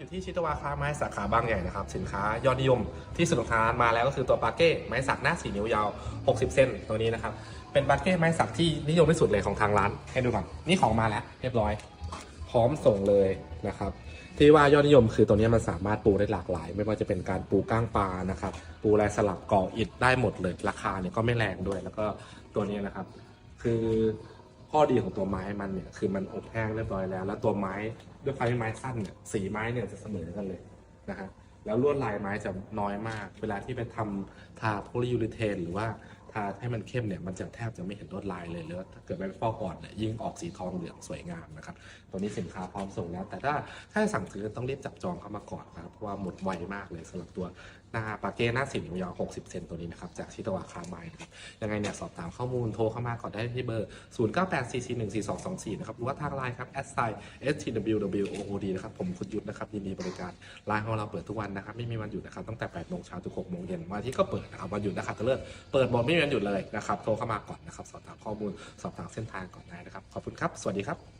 ยู่ที่ชิตวาคาไม้สาขาบางใหญ่นะครับ สินค้ายอดนิยมที่สุดของร้านมาแล้วก็คือตัวปาเก้ไม้สักหน้าสี่นิ้วยาว 60เส้นตัวนี้นะครับ เป็นปาเก้ไม้สักที่นิยมที่สุดเลยของทางร้าน ให้ดูก่อนนี่ของมาแล้ว เรียบร้อย พร้อมส่งเลยนะครับ ที่ว่ายอดนิยมคือตัวนี้มันสามารถปูได้หลากหลาย ไม่ว่าจะเป็นการปูก้างปลานะครับ ปูลายสลักก่ออิฐได้หมดเลย ราคาเนี่ยก็ไม่แรงด้วย แล้วก็ตัวนี้นะครับ คือ ข้อดีของตัวไม้มันเนี่ยคือมันอบแห้งเรียบร้อยแล้ว แล้วตัวไม้ด้วยความที่ไม้สั้นเนี่ยสีไม้เนี่ยจะเสมอกันเลยนะฮะแล้วลวดลายไม้จะน้อยมาก เวลาที่ไปทำทาโพลียูริเทน หรือว่า ทาให้มันเข้มเนี่ยมันจะแทบจะไม่เห็นลวดลายเลยแล้วถ้าเกิดไปฟอกก่อนเนี่ยยิ่งออกสีทองเหลืองสวยงามนะครับตัวนี้สินค้าพร้อมส่งแล้ว แต่ถ้าถ้าสั่งซื้อต้องรีบจับจองเข้ามาก่อนนะครับเพราะว่าหมดไวมากเลยสำหรับตัวหน้าปาเก้หน้าสินยาว60 เซนตัวนี้นะครับจากชิตาวาคาไมน์นะครับยังไงเนี่ยสอบถามข้อมูลโทรเข้ามาก่อนได้ที่เบอร์ 0984414224 นะครับหรือว่าทางไลน์ครับ s i stwwood นะครับผมคุณยุทธนะครับยินดีบริการไลน์ของเราเปิดทุกวันนะครับไม่มีวันหยุดนะครับตั้งแต่8โมงเช้าถึง6โมงเย็นวันที่ก็เปิดนะครับวันหยุดนะครับจะเลิกเปิดหมดไม่มีวันหยุดเลยนะครับโทรเข้ามาก่อนนะครับสอบถามข้อมูลสอบถามเส้นทางก่อนได้นะครับขอบคุณครับ สวัสดีครับ